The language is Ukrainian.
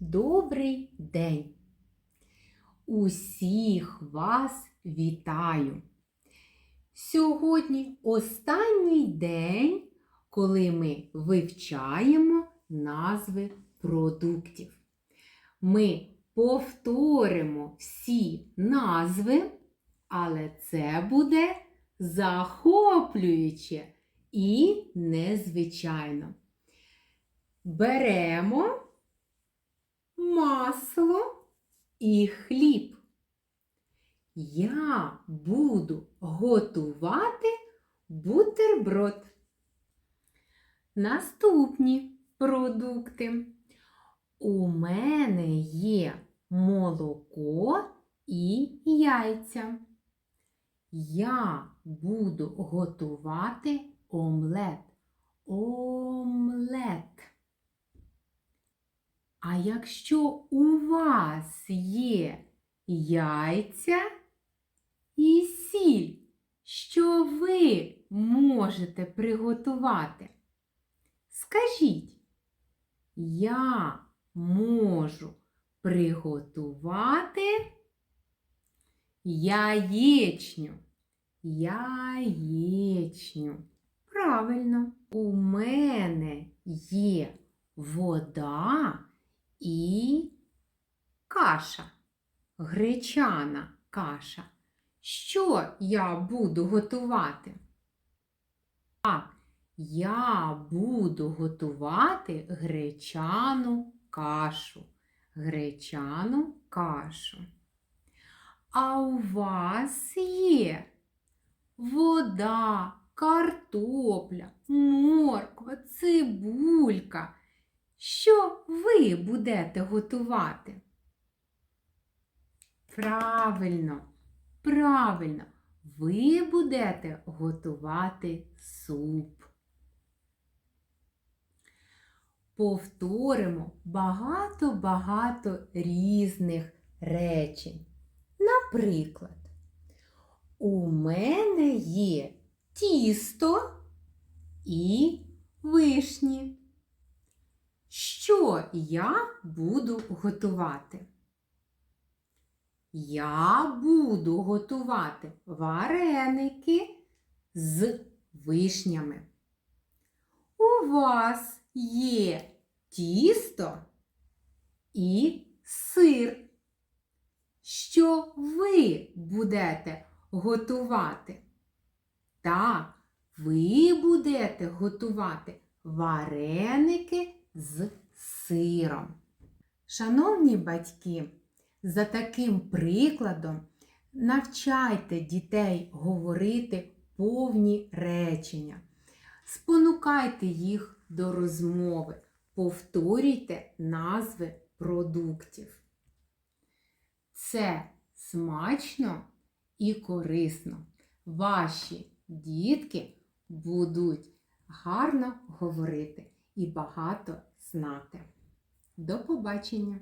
добрий день! Усіх вас вітаю! Сьогодні останній день, коли ми вивчаємо назви продуктів. Ми повторимо всі назви, але це буде захоплююче і незвичайно. Беремо масло і хліб. Я буду готувати бутерброд. Наступні продукти. У мене є молоко і яйця. Я буду готувати омлет. Омлет. А якщо у вас є яйця і сіль, що ви можете приготувати? Скажіть, я можу приготувати яєчню. Яєчню. Правильно, у мене є вода і каша. Гречана каша. Що я буду готувати? Так, я буду готувати гречану кашу. Гречану кашу. А у вас є вода, картопля, морква, цибулька. Що ви будете готувати? Правильно, правильно, ви будете готувати суп. Повторимо багато-багато різних речень. Наприклад, у мене є тісто і вишні. Що я буду готувати? Я буду готувати вареники з вишнями. У вас є тісто і сир. Що ви будете готувати? Так, ви будете готувати вареники з сиром. Шановні батьки, за таким прикладом навчайте дітей говорити повні речення. Спонукайте їх до розмови, повторюйте назви продуктів. Це смачно і корисно. Ваші дітки будуть гарно говорити і багато знати. До побачення!